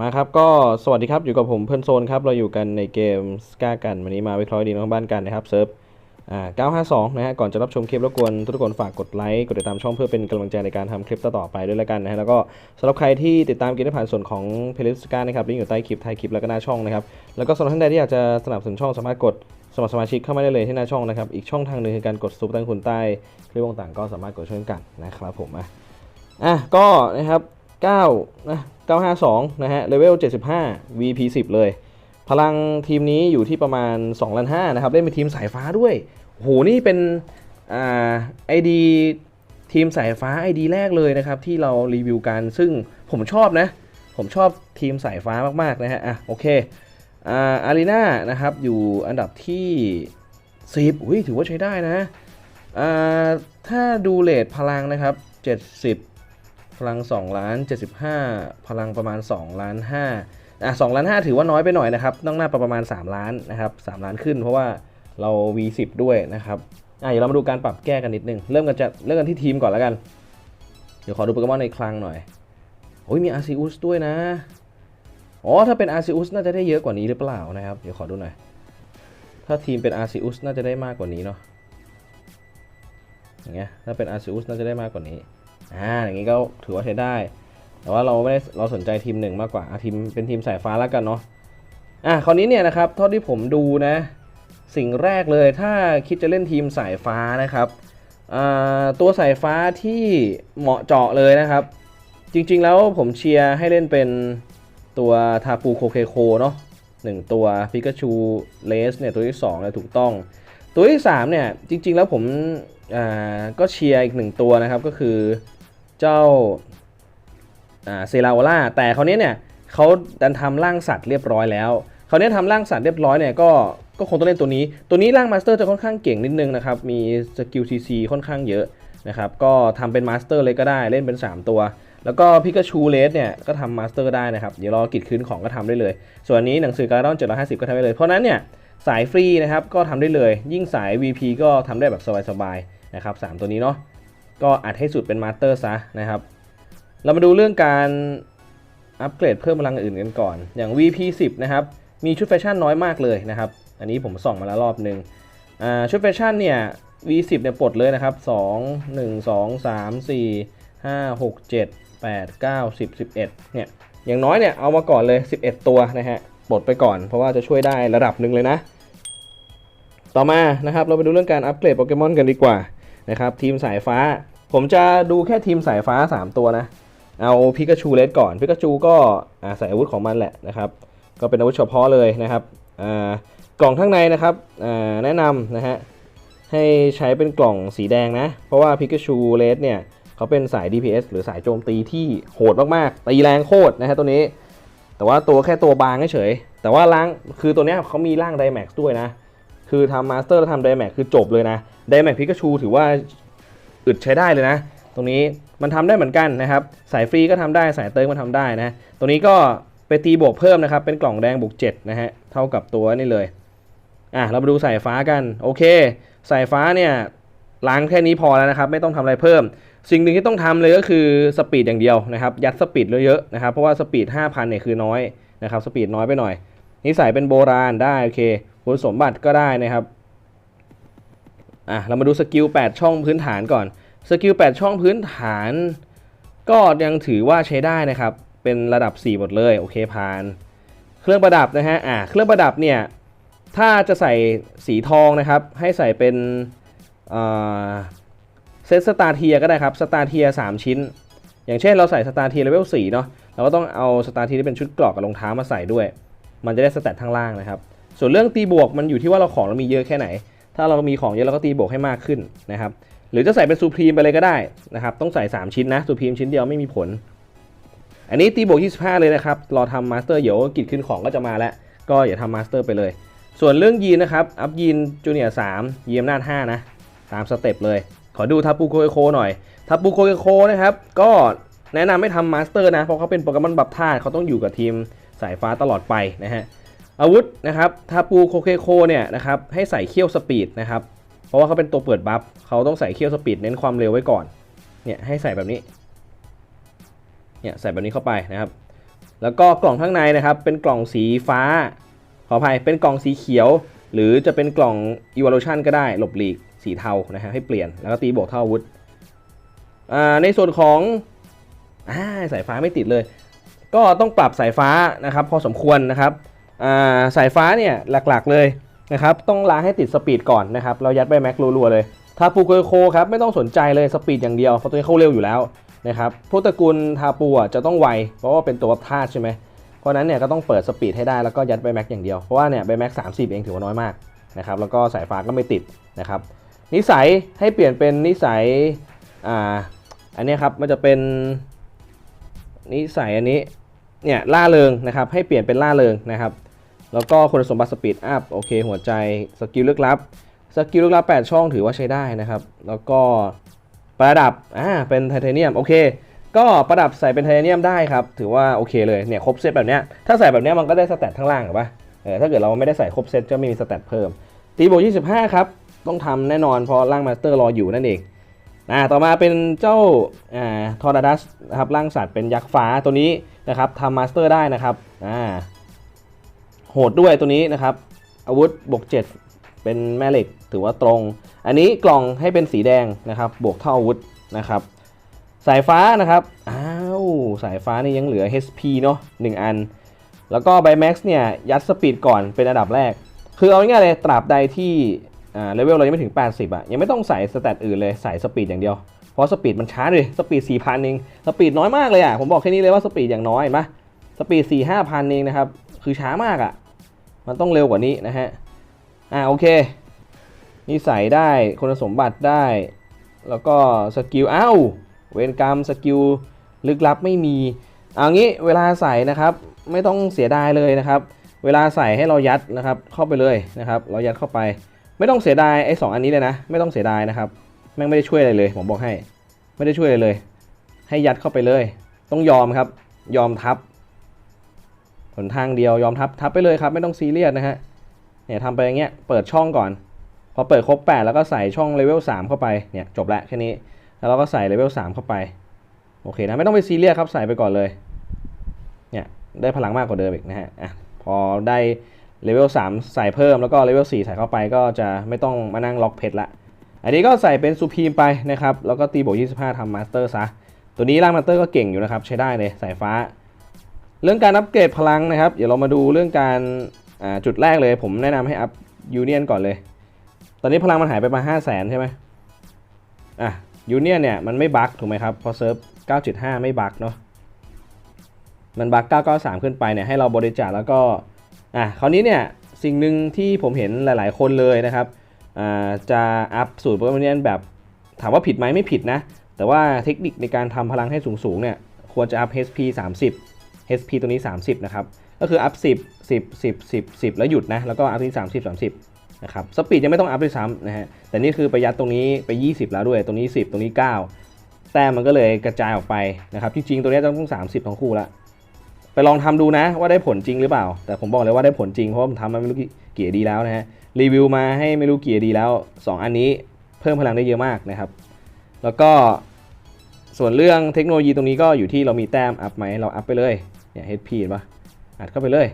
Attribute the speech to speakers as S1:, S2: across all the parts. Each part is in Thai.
S1: มาครับก็สวัสดีครับอยู่กับผมเพื่อนโซนครับเราอยู่กันในเกมสก้ากันวันนี้มาวิเคราะห์ดีน้องบ้านกันนะครับเซิร์ฟอ่า952 นะฮะก่อนจะรับชมคลิปรบกวนทุกคนฝากกดไลค์กดติดตามช่องเพื่อเป็นกำลังใจในการทำคลิปต่อๆไปด้วยแล้วกันนะฮะแล้วก็สำหรับใครที่ติดตามเกมได้ผ่านส่วนของเพลย์ลิสต์สกานะครับลิงก์อยู่ใต้คลิปท้ายคลิปแล้วก็หน้าช่องนะครับแล้วก็สำหรับท่านใดที่อยากจะสนับสนุนช่องสามารถกดสมัครสมาชิกเข้ามาได้เลยที่หน้าช่องนะครับอีกช่องทางหนึ่งคือการกดซุปตั้งคุณใต้คลิปต่างๆก็สามารถกดช่วยกันนะครับผมอะอะก็นะครับ 9นะ952 นะฮะ เลเวล 75 VP 10 เลย พลังทีมนี้อยู่ที่ประมาณ2ล้าน5นะครับ เล่นเป็นทีมสายฟ้าด้วย โห นี่เป็นอ่าไอดีทีมสายฟ้าไอดีแรกเลยนะครับ ที่เรารีวิวกัน ซึ่งผมชอบนะ ผมชอบทีมสายฟ้ามาก ๆ นะฮะ อะ โอเค อ่า อารีนานะครับ อยู่อันดับที่ 10 อุ้ย ถือว่าใช้ได้นะ อ่า ถ้าดูเลทพลังนะครับ 70 พลัง2ล้าน75 พลังประมาณ2ล้าน5อะ2ล้าน5ถือว่าน้อยไปหน่อยนะครับต้องหน้าประมาณ 3 ล้านนะครับ3ล้านขึ้นเพราะว่าเรา V10 ด้วยนะครับอะเดี๋ยวเรามาดูการปรับแก้กันนิดนึง เริ่มกันจะเริ่มกันที่ทีมก่อนแล้วกัน เดี๋ยวขอดูโปเกมอนในคลังหน่อยโอ้ยมีอาร์ซิอุสด้วยนะ อ๋อ ถ้าเป็นอาร์ซิอุสน่าจะได้เยอะกว่านี้หรือเปล่านะครับ เดี๋ยวขอดูหน่อย ถ้าทีมเป็นอาร์ซิอุสน่าจะได้มากกว่านี้เนาะอย่างเงี้ยถ้าเป็นอาร์ซิอุสน่าจะได้มากกว่านี้ อ่าอย่างงี้ก็ถือว่าใช้ได้ แต่ว่าเราไม่ได้เราสนใจทีมหนึ่งมากกว่าทีมเป็นทีมสายฟ้าแล้วกันเนาะอะคราวนี้เนี่ยนะครับเท่าที่ผมดูนะ สิ่งแรกเลยถ้าคิดจะเล่นทีมสายฟ้านะครับตัวสายฟ้าที่เหมาะเจาะเลยนะครับ จริงๆแล้วผมเชียร์ให้เล่นเป็นตัวทาปูโคเคโคเนาะหนึ่งตัวพิกาชูเลสเนี่ยตัวที่2เนี่ยถูกต้อง ตัวที่3เนี่ยจริงๆแล้วผมก็เชียร์อีกหนึ่งตัวนะครับก็คือ เจ้าเซราโอล่าแต่คราวนี้ยเนี่ยเขาดันทำร่างสัตว์เรียบร้อยแล้วคราวนี้ยทำร่างสัตว์เรียบร้อยเนี่ยก็ก็คงต้องเล่นตัวนี้ ตัวนี้ร่างมาสเตอร์จะค่อนข้างเก่งนิดนึงนะครับ มีสกิลซีซีค่อนข้างเยอะนะครับ ก็ทำเป็นมาสเตอร์เลยก็ได้ เล่นเป็น 3 ตัว แล้วก็พิกาชูเลสเนี่ยก็ทำมาสเตอร์ได้นะครับ เดี๋ยวรอกิจคืนของก็ทำได้เลย ส่วนนี้หนังสือการ์ดอน750 ก็ทำได้เลย เพราะนั้นเนี่ยสายฟรีนะครับก็ทำได้เลย ยิ่งสาย VP ก็ทำได้แบบสบายๆนะครับสามตัวนี้เนาะ ก็อัดให้สุดเป็นมาสเตอร์ซะนะครับ เรามาดูเรื่องการอัปเกรดเพิ่มพลังอื่นกันก่อน อย่าง VP 10 นะครับ มีชุดแฟชั่นน้อยมากเลยนะครับ อันนี้ผมส่องมาแล้วรอบหนึ่งชุดแฟชั่นเนี่ย V10 เนี่ยปลดเลยนะครับ 2 1 2 3 4 5 6 7 8 9 10 11เนี่ย อย่างน้อยเนี่ยเอามาก่อนเลย 11 ตัวนะฮะปลดไปก่อนเพราะว่าจะช่วยได้ระดับหนึ่งเลยนะ ต่อมานะครับเราไปดูเรื่องการอัปเกรดโปเกมอนกันดีกว่านะครับทีมสายฟ้า ผมจะดูแค่ทีมสายฟ้า 3 ตัวนะ เอาพิกาชูเลสก่อนพิกาชูก็ใส่อาวุธของมันแหละนะครับ ก็เป็นอาวุธเฉพาะเลยนะครับกล่องข้างในนะครับแนะนำนะฮะให้ใช้เป็นกล่องสีแดงนะ เพราะว่าพิกาชูเลสเนี่ยเขาเป็นสาย DPS หรือสายโจมตีที่โหดมากๆตีแรงโคตรนะฮะตัวนี้ แต่ว่าตัวแค่ตัวบางเฉยแต่ว่าล้างคือตัวนี้เขามีร่างไดแม็กซ์ด้วยนะ คือทำมาสเตอร์แล้วทำไดแม็กคือจบเลยนะไดแม็กพิกาชูถือว่า อึดใช้ได้เลยนะ ตรงนี้มันทำได้เหมือนกันนะครับ สายฟรีก็ทำได้สายเติมก็ทำได้นะตัวนี้ก็ไปตีบวกเพิ่มนะครับ เป็นกล่องแดงบวก7นะฮะเท่ากับตัวนี่เลยอะเรามาดูสายฟ้ากันโอเค สายฟ้าเนี่ยล้างแค่นี้พอแล้วนะครับ ไม่ต้องทำอะไรเพิ่ม สิ่งหนึ่งที่ต้องทำเลยก็คือสปีดอย่างเดียวนะครับ ยัดสปีดเยอะๆนะครับเพราะว่าสปีด5,000เนี่ยคือน้อยนะครับสปีดน้อยไปหน่อยนิสัยเป็นโบราณได้โอเคคุณสมบัติก็ได้นะครับอะเรามาดูสกิล8ช่องพื้นฐานก่อน สกิล8ช่องพื้นฐาน ก็ยังถือว่าใช้ได้นะครับ เป็นระดับ 4 หมดเลย โอเคผ่าน เครื่องประดับนะฮะ อะเครื่องประดับเนี่ย ถ้าจะใส่สีทองนะครับ ให้ใส่เป็นเซตสตาร์เทียก็ได้ครับ สตาร์เทีย3ชิ้น อย่างเช่นเราใส่สตาร์เทียเลเวล4เนาะ เราก็ต้องเอาสตาร์เทียที่เป็นชุดเกรอกกับรองเท้ามาใส่ด้วย มันจะได้สแตทข้างล่างนะครับ ส่วนเรื่องตีบวกมันอยู่ที่ว่าเราของเรามีเยอะแค่ไหน ถ้าเรามีของเยอะเราก็ตีบวกให้มากขึ้นนะครับ หรือจะใส่เป็นซูพรีมไปเลยก็ได้นะครับ ต้องใส่ 3 ชิ้นนะซูพรีมชิ้นเดียวไม่มีผล อันนี้ตีบวก 25 เลยนะครับ รอทำมาสเตอร์เดี๋ยวกิจขึ้นของก็จะมาแล้ว ก็อย่าทำมาสเตอร์ไปเลย ส่วนเรื่องยีนนะครับ อัพยีนจูเนียร์3ยีมนาจ5นะ ตามสเต็ปเลย ขอดูทับปูโคโคหน่อย ทับปูโคโคนะครับ ก็แนะนำไม่ทำมาสเตอร์นะ เพราะเขาเป็นโปเกมอนบัฟธาตุเขาต้องอยู่กับทีมสายฟ้าตลอดไปนะฮะอาวุธนะครับทาปูโคเคโคเนี่ยนะครับให้ใส่เขี้ยวสปีดนะครับ เพราะว่าเขาเป็นตัวเปิดบัฟเขาต้องใส่เขี้ยวสปีดเน้นความเร็วไว้ก่อน เนี่ยให้ใส่แบบนี้ เนี่ยใส่แบบนี้เข้าไปนะครับ แล้วก็กล่องข้างในนะครับ เป็นกล่องสีฟ้า ขออภัย เป็นกล่องสีเขียว หรือจะเป็นกล่อง evolution ก็ได้ หลบหลีกสีเทานะฮะให้เปลี่ยน แล้วก็ตีบวกเท่าวุธอ่าในส่วนของอาสายฟ้าไม่ติดเลย ก็ต้องปรับสายฟ้านะครับพอสมควรนะครับอ่าสายฟ้าเนี่ยหลักๆเลย นะครับต้องล้างให้ติดสปีดก่อนนะครับเรายัดไปแม็กรัวๆเลยทาปูโกโคครับไม่ต้องสนใจเลยสปีดอย่างเดียวเพราะตัวนี้เข้าเร็วอยู่แล้วนะครับพวกตระกูลทาปูจะต้องไวเพราะว่าเป็นตัวธาตุใช่ไหมเพราะนั้นเนี่ยก็ต้องเปิดสปีดให้ได้แล้วก็ยัดใบแม็กอย่างเดียว เพราะว่าเนี่ยใบแม็กสามสิบเองถือว่าน้อยมากนะครับแล้วก็สายฟ้าก็ไม่ติดนะครับนิสัยให้เปลี่ยนเป็นนิสัยอ่าอันนี้ครับมันจะเป็นนิสัยอันนี้เนี่ยล่าเริงนะครับให้เปลี่ยนเป็นล่าเริงนะครับ แล้วก็คุณสมบัติสปีดอัพโอเคหัวใจสกิลลึกลับสกิลลึกลับ 8 ช่องถือว่าใช้ได้นะครับ แล้วก็ประดับอ่าเป็นไทเทเนียมโอเค ก็ประดับใส่เป็นไทเทเนียมได้ครับ ถือว่าโอเคเลยเนี่ยครบเซตแบบเนี้ยถ้าใส่แบบเนี้ยมันก็ได้สแตทข้างล่างหรอปะเออถ้าเกิดเราไม่ได้ใส่ครบเซตก็ไม่มีสแตทเพิ่ม ตีโบ25 ครับ ต้องทำแน่นอนเพราะร่างมาสเตอร์รออยู่นั่นเองอ่าต่อมาเป็นเจ้าอ่าทอร์ดัสนะครับร่างสัตว์เป็นยักษ์ฟ้าตัวนี้นะครับทำมาสเตอร์ได้นะครับอ่า โหดด้วยตัวนี้นะครับ อาวุธบวก 7 เป็นแม่เหล็กถือว่าตรง อันนี้กล่องให้เป็นสีแดงนะครับ บวกเท่าอาวุธนะครับ สายฟ้านะครับอ้าวสายฟ้านี่ยังเหลือ HP เนาะ1อัน แล้วก็ไบแม็กซ์เนี่ยยัดสปีดก่อนเป็นอันดับแรก คือเอาง่ายเลยตราบใดที่อ่าเลเวลเรายังไม่ถึง 80อะยังไม่ต้องใส่สแตทอื่นเลยใส่สปีดอย่างเดียวเพราะสปีดมันช้าเลยสปีด4,000เองสปีดน้อยมากเลยอะผมบอกแค่นี้เลยว่าสปีดอย่างน้อยเห็นปะสปีด4 5,000เองนะครับ คือช้ามากอะ มันต้องเร็วกว่านี้นะฮะ อ่าโอเคนี่ใส่ได้คุณสมบัติได้ แล้วก็สกิลอ้าวเวนกรรมสกิลลึกลับไม่มี เอางี้เวลาใส่นะครับไม่ต้องเสียดายเลยนะครับ เวลาใส่ให้เรายัดนะครับเข้าไปเลยนะครับ เรายัดเข้าไป ไม่ต้องเสียดายไอ้สองอันนี้เลยนะ ไม่ต้องเสียดายนะครับแม่งไม่ได้ช่วยอะไรเลย ผมบอกให้ ไม่ได้ช่วยอะไรเลย ให้ยัดเข้าไปเลย ต้องยอมครับ ยอมทับ นทางเดียวยอมทับทับไปเลยครับไม่ต้องซีเรียสนะฮะเนี่ยทำไปอย่างเงี้ยเปิดช่องก่อน พอเปิดครบ 8 แล้วก็ใส่ช่องเลเวล3เข้าไปเนี่ยจบล้วแค่นี้ แล้วเราก็ใส่เลเวล3เข้าไปโอเคนะไม่ต้องไปซีเรียสครับใส่ไปก่อนเลยเนี่ยได้พลังมากกว่าเดิมอีกนะฮะอะพอได้เลเวล3ใส่เพิ่มแล้วก็เลเวล4ใส่เข้าไปก็จะไม่ต้องมานั่งล็อกเพชรละ อันนี้ก็ใส่เป็นซูพีมไปนะครับแล้วก็ตีบวก25ทำมาสเตอร์ซะตัวนี้ร่างมาสเตอร์ก็เก่งอยู่นะครับใช้ได้เลยสายฟ้า เรื่องการอัปเกรดพลังนะครับ เดี๋ยวเรามาดูเรื่องการจุดแรกเลย ผมแนะนำให้อัพยูเนียนก่อนเลย ตอนนี้พลังมันหายไปมา 5 0 0แสนใช่ไหมอะยูเนียนเนี่ยมันไม่บั๊กถูกไหมครับ พอเซิร์ฟ 9.5 ไม่บั๊กเนาะ มันบั๊ก993 ขึ้นไปเนี่ยให้เราบริจาคแล้วก็ อะคราวนี้เนี่ยสิ่งหนึ่งที่ผมเห็นหลาย ๆ คนเลยนะครับ อ่าจะอัพสูตรโปรแกมเนียนแบบถามว่าผิดไหมไม่ผิดนะ แต่ว่าเทคนิคในการทำพลังให้สูง ๆ เนี่ยควรจะอัพ HP 30 HP ตัวนี้ 30 นะครับ ก็คืออัพ 10 10 10 10 10 แล้วหยุดนะ แล้วก็อัพที่30 30 นะครับ สปีดยังไม่ต้องอัพด้วยซ้ำนะฮะ แต่นี่คือไปยัดตรงนี้ไป 20 แล้วด้วย ตรงนี้ 10 ตรงนี้ 9 แต้มมันก็เลยกระจายออกไปนะครับ จริงๆ ตัวนี้ต้องต้อง 30 ทั้งคู่ละ ไปลองทำดูนะว่าได้ผลจริงหรือเปล่า แต่ผมบอกเลยว่าได้ผลจริง เพราะผมทำมาไม่รู้กี่ดีแล้วนะฮะ รีวิวมาให้ไม่รู้กี่ดีแล้ว 2 อันนี้เพิ่มพลังได้เยอะมากนะครับ แล้วก็ส่วนเรื่องเทคโนโลยีตรงนี้ก็อยู่ที่เรามีแต้มอัพไหมเราอัพไปเลย เนี่ย HP เห็นปะอัดเข้าไปเลย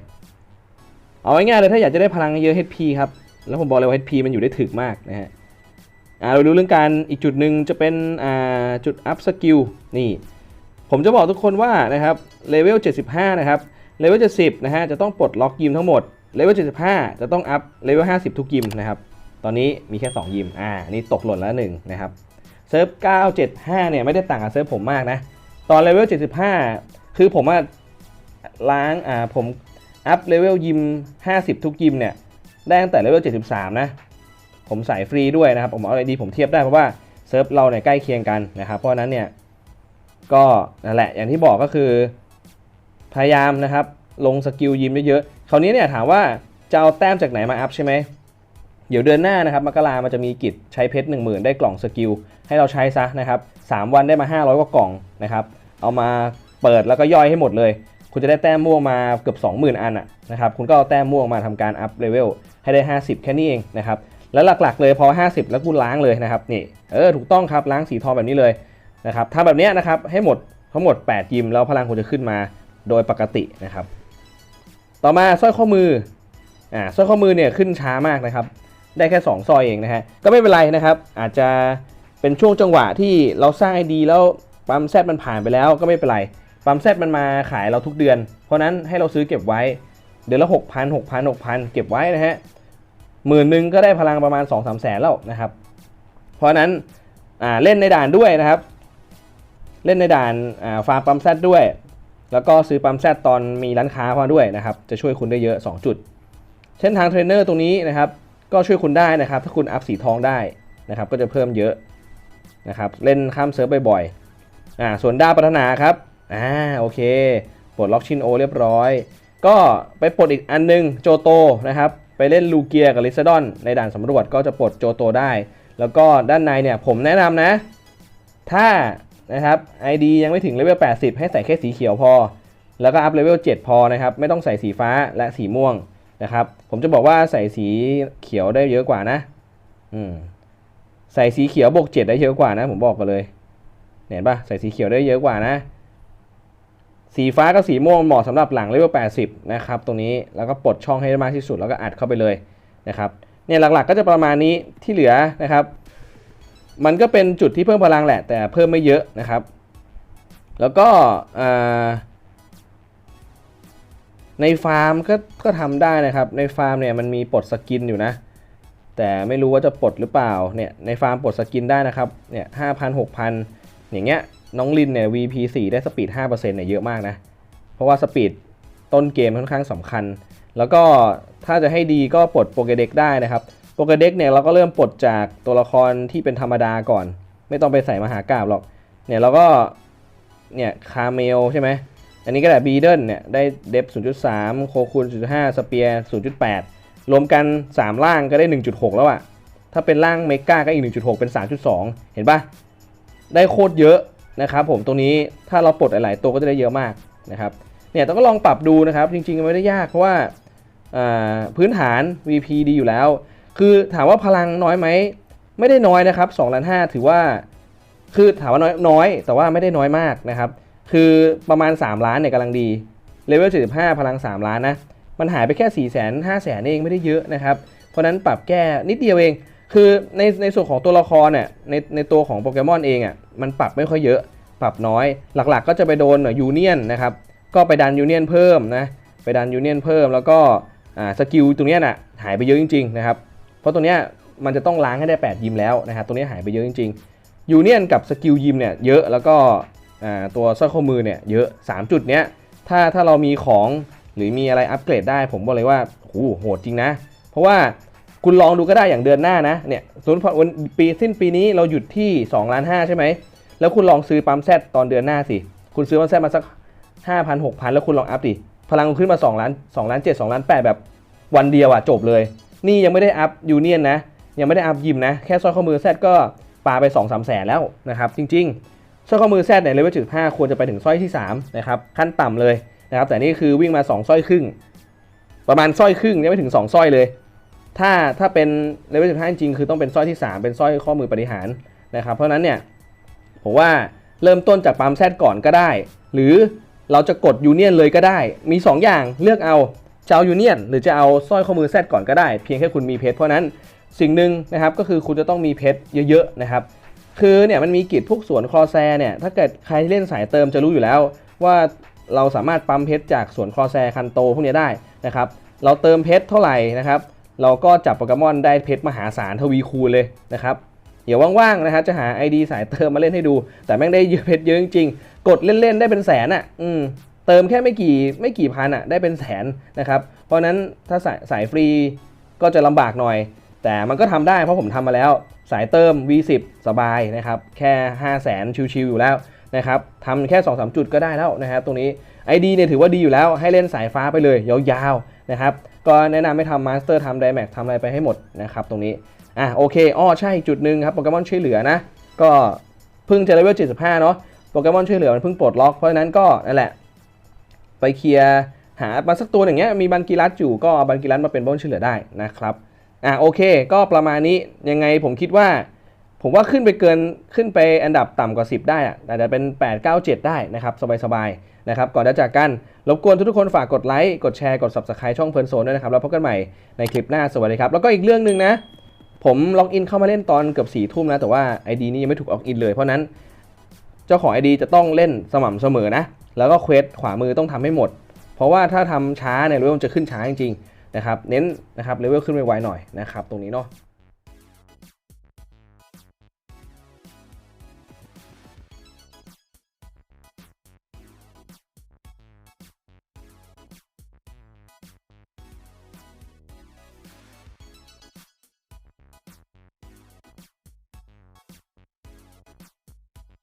S1: เอาง่ายๆเลยถ้าอยากจะได้พลังเยอะ HP ครับ แล้วผมบอกเลยว่า HP มันอยู่ได้ถึกมากนะฮะอ่าเราดูเรื่องการอีกจุดหนึ่งจะเป็นอ่าจุดอัพสกิลนี่ ผมจะบอกทุกคนว่านะครับเลเวล 75 นะครับเลเวล 70 นะฮะจะต้องปลดล็อกยิมทั้งหมดเลเวล 75 จะต้องอัพเลเวล 50 ทุกยิมนะครับตอนนี้มีแค่ 2 ยิมอ่านี่ตกหล่นแล้วหนึ่งนะครับเซิร์ฟ 975 เนี่ยไม่ได้ต่างกับเซิร์ฟผมมากนะ ตอนเลเวล 75 คือผมว่า ล้างอ่าผมอัพเลเวลยิม 50 ทุกยิมเนี่ยได้ตั้งแต่เลเวล 73 นะ ผมใส่ฟรีด้วยนะครับ ผมเอาอะไรดีผมเทียบได้เพราะว่าเซิร์ฟเราเนี่ยใกล้เคียงกันนะครับ เพราะฉะนั้นเนี่ยก็นั่นแหละอย่างที่บอกก็คือ พยายามนะครับ ลงสกิลยิมเยอะๆคราวนี้เนี่ยถามว่าจะเอาแต้มจากไหนมาอัพใช่ไหมเดี๋ยวเดือนหน้านะครับมกรามันจะมีกิจใช้เพชร 1 0,000 ได้กล่องสกิลให้เราใช้ซะนะครับ 3 วันได้มา 500 กว่ากล่องนะครับ เอามาเปิดแล้วก็ย่อยให้หมดเลย คุณจะได้แต้มม่วงมาเกือบ 20,000 อันอะนะครับคุณก็เอาแต้มม่วงมาทำการอัพเลเวลให้ได้ 50 แค่นี้เองนะครับแล้วหลักๆเลยพอ 50 แล้วคุณล้างเลยนะครับนี่เออถูกต้องครับล้างสีทองแบบนี้เลยนะครับทำแบบนี้นะครับให้หมดทั้งหมด 8 ยิมแล้วพลังคุณจะขึ้นมาโดยปกตินะครับ ต่อมาสร้อยข้อมืออ่าสร้อยข้อมือเนี่ยขึ้นช้ามากนะครับ ได้แค่ 2สร้อยเองนะฮะก็ไม่เป็นไรนะครับ อาจจะเป็นช่วงจังหวะที่เราสร้างไอดีแล้วปั๊มแซดมันผ่านไปแล้วก็ไม่เป็นไร ปั๊มแซดมันมาขายเราทุกเดือน เพราะนั้นให้เราซื้อเก็บไว้ เดือนละ 6 0 0 0 6 0 0 6 0 0 เก็บไว้นะฮะหมื่นหนึ่งก็ได้พลังประมาณ 2 3 0 0แสนแล้วนะครับ เพราะนั้นเล่นในด่านด้วยนะครับ เล่นในด่านาฟาร์มปั๊มแซดด้วย แล้วก็ซื้อปั๊มแซดตอนมีร้านค้ามาด้วยนะครับ จะช่วยคุณได้เยอะ 2 จุดเส้นทางเทรนเนอร์ตรงนี้นะครับ ก็ช่วยคุณได้นะครับ ถ้าคุณอัพสีทองได้นะครับ ก็จะเพิ่มเยอะนะครับ เล่นข้ามเซิร์ฟบ่อยๆอ่าส่วนด้าพัฒนาครับ อ่าโอเคปลดล็อกชินโอเรียบร้อย ก็ไปปลดอีกอันนึงโจโตนะครับ ไปเล่นลูเกียกับลิซดอน ในด่านสำรวจก็จะปลดโจโตได้ แล้วก็ด้านในเนี่ยผมแนะนำนะ ถ้านะครับ ID ยังไม่ถึงเลเวล 80 ให้ใส่แค่สีเขียวพอ แล้วก็อัพเลเวล 7 พอนะครับ ไม่ต้องใส่สีฟ้าและสีม่วงนะครับ ผมจะบอกว่าใส่สีเขียวได้เยอะกว่านะ อืม ใส่สีเขียวบวก 7 ได้เยอะกว่านะ ผมบอกกันเลย เห็นปะใส่สีเขียวได้เยอะกว่านะ สีฟ้ากับสีม่วงเหมาะสำหรับหลังเลเวล80 นะครับตรงนี้แล้วก็ปลดช่องให้ได้มากที่สุดแล้วก็อัดเข้าไปเลยนะครับเนี่ยหลักๆก็จะประมาณนี้ที่เหลือนะครับ มันก็เป็นจุดที่เพิ่มพลังแหละ แต่เพิ่มไม่เยอะนะครับ แล้วก็ในฟาร์มก็ก็ทำได้นะครับ ในฟาร์มเนี่ยมันมีปลดสกินอยู่นะ แต่ไม่รู้ว่าจะปลดหรือเปล่าเนี่ยในฟาร์มปลดสกินได้นะครับเนี่ยห้าพันหกพันอย่างเงี้ย น้องลินเนี่ย VP 4 ได้สปีด 5%เนี่ยเยอะมากนะ เพราะว่าสปีดต้นเกมค่อนข้างสำคัญ แล้วก็ถ้าจะให้ดีก็ปลดโปเกเด็กได้นะครับ โปเกเด็กเนี่ยเราก็เริ่มปลดจากตัวละครที่เป็นธรรมดาก่อน ไม่ต้องไปใส่มหากราบหรอก เนี่ยเราก็ เนี่ยคาเมลใช่ไหม อันนี้ก็แบบบีเดิลเนี่ยได้เดฟ0.3 โคคูณ0.5 สเปียร์0.8 รวมกัน 3 ล่างก็ได้ 1.6 แล้วอะถ้าเป็นล่างเมกาก็อีก 1.6 เป็น 3.2 เห็นปะได้โคตรเยอะ นะครับผมตรงนี้ถ้าเราปลดหลาย ๆ ตัวก็จะได้เยอะมากนะครับเนี่ยต้องก็ลองปรับดูนะครับ จริง ๆ ไม่ได้ยากเพราะว่าพื้นฐาน VP ดีอยู่แล้ว คือถามว่าพลังน้อยไหมไม่ได้น้อยนะครับ2ล้าน5ถือว่า คือถามว่าน้อยน้อย แต่ว่าไม่ได้น้อยมากนะครับ คือประมาณ 3 ล้านเนี่ยกำลังดีเลเวล75 พลัง 3 ล้านนะ มันหายไปแค่ 4 0 0 0 0 0 5 0 0 0 0เองไม่ได้เยอะนะครับ เพราะฉะนั้นปรับแก้นิดเดียวเอง คือในในส่วนของตัวละครเนี่ยในในตัวของโปเกมอนเองอะมันปรับไม่ค่อยเยอะปรับน้อยหลักๆ ก็จะไปโดนยูเนียนนะครับก็ไปดันยูเนียนเพิ่มนะไปดันยูเนียนเพิ่มแล้วก็อ่าสกิลตรงเนี้ยน่ะหายไปเยอะจริงๆนะครับเพราะตัวเนี้ยมันจะต้องล้างให้ได้ 8 ยิมแล้วนะครับตัวเนี้ยหายไปเยอะจริงๆยูเนียนกับสกิลยิมเนี่ยเยอะแล้วก็อ่าตัวสร้อยข้อมือเนี่ยเยอะ 3 จุดเนี้ยถ้าถ้าเรามีของหรือมีอะไรอัปเกรดได้ ผมบอกเลยว่าโหโหดจริงนะ เพราะว่า คุณลองดูก็ได้อย่างเดือนหน้านะเนี่ยสมมติวันปีสิ้นปีนี้เราหยุดที่2ล้าน5ใช่ไหมแล้วคุณลองซื้อปั๊มแซดตอนเดือนหน้าสิคุณซื้อปั๊มแซดมาสัก5,000 6,000 แล้วคุณลองอัพดิพลังคุณขึ้นมา2ล้าน2ล้าน7 2ล้าน8แบบวันเดียวอะจบเลย นี่ยังไม่ได้อัพยูเนียนนะ ยังไม่ได้อัพยิมนะ แค่สร้อยข้อมือแซดก็ปาไป 2 3แสนแล้วนะครับ จริงๆสร้อยข้อมือแซดในเลเวลจุด5ควรจะไปถึงสร้อยที่3นะครับขั้นต่ำเลยนะครับแต่นี่คือวิ่งมา 2 สร้อยครึ่ง ประมาณสร้อยครึ่งยังไม่ถึง 2 สร้อยเลย ถ้าถ้าเป็นเลเวลจุด5จริงคือต้องเป็นสร้อยที่ 3 เป็นสร้อยข้อมือปฏิหารนะครับ เพราะฉะนั้นเนี่ยผมว่าเริ่มต้นจากปั๊มแซดก่อนก็ได้ หรือเราจะกดยูเนียนเลยก็ได้ มี 2 อย่างเลือกเอาจะเอายูเนียนหรือจะเอาสร้อยข้อมือแซดก่อนก็ได้ เพียงแค่คุณมีเพชรเพราะฉะนั้นสิ่งหนึ่งนะครับก็คือคุณจะต้องมีเพชรเยอะๆนะครับคือเนี่ยมันมีกิจพวกสวนคลอแซเนี่ยถ้าเกิดใครที่เล่นสายเติมจะรู้อยู่แล้ว ว่าเราสามารถปั๊มเพชรจากสวนคลอแซคันโตพวกนี้ได้นะครับเราเติมเพชรเท่าไหร่นะครับ เราก็จับโปเกมอนได้เพชรมหาศาลทวีคูณเลยนะครับเดี๋ยวว่างๆนะครับจะหา ID สายเติมมาเล่นให้ดู แต่แม่งได้เยอะเพชรเยอะจริงๆ กดเล่นๆได้เป็นแสนอะ อืม เติมแค่ไม่กี่ไม่กี่พันอะได้เป็นแสนนะครับ เพราะฉะนั้นถ้าสายสายฟรีก็จะลำบากหน่อย แต่มันก็ทำได้เพราะผมทำมาแล้ว สายเติม V10 สบายนะครับ แค่ 5 0 0แสนชิวๆอยู่แล้วนะครับทำแค่ 2-3 จุดก็ได้แล้วนะครับตรงนี้ ID เนี่ยถือว่าดีอยู่แล้วให้เล่นสายฟ้าไปเลยยาวๆนะครับ ก็แนะนำให้ทำมาสเตอร์ทำไดแม็กทำอะไรไปให้หมดนะครับตรงนี้ อะโอเคอ้อใช่จุดหนึ่งครับโปเกมอนช่วยเหลือนะ ก็เพิ่งจะเลเวล75 เนาะโปเกมอนช่วยเหลือมันเพิ่งปลดล็อก เพราะฉะนั้นก็นั่นแหละ ไปเคลียร์หามาสักตัวอย่างเงี้ยมีบันกีรัตอยู่ก็เอาบันกีรัตมาเป็นโปเกมอนช่วยเหลือได้นะครับอะโอเค ก็ประมาณนี้ยังไงผมคิดว่า ผมว่าขึ้นไปเกินขึ้นไปอันดับต่ำกว่า 10 ได้อะอาจจะเป็น 8 9 7 ได้นะครับ สบายๆนะครับ ก่อนจะจากกัน รบกวนทุกๆคนฝากกดไลค์ กดแชร์ กด subscribe ช่องเพลินโซนด้วยนะครับ แล้วพบกันใหม่ในคลิปหน้า สวัสดีครับ แล้วก็อีกเรื่องหนึ่งนะ ผมล็อกอินเข้ามาเล่นตอนเกือบสี่ทุ่มนะ แต่ว่า ID นี้ยังไม่ถูกล็อกอินเลย เพราะนั้น เจ้าของ ID จะต้องเล่นสม่ำเสมอนะ แล้วก็เควสขวามือต้องทำให้หมด เพราะว่าถ้าทำช้าเนี่ยเลเวลจะขึ้นช้าจริงๆนะครับ เน้นนะครับเลเวลขึ้นไวๆหน่อยนะครับ ตรงนี้เนาะ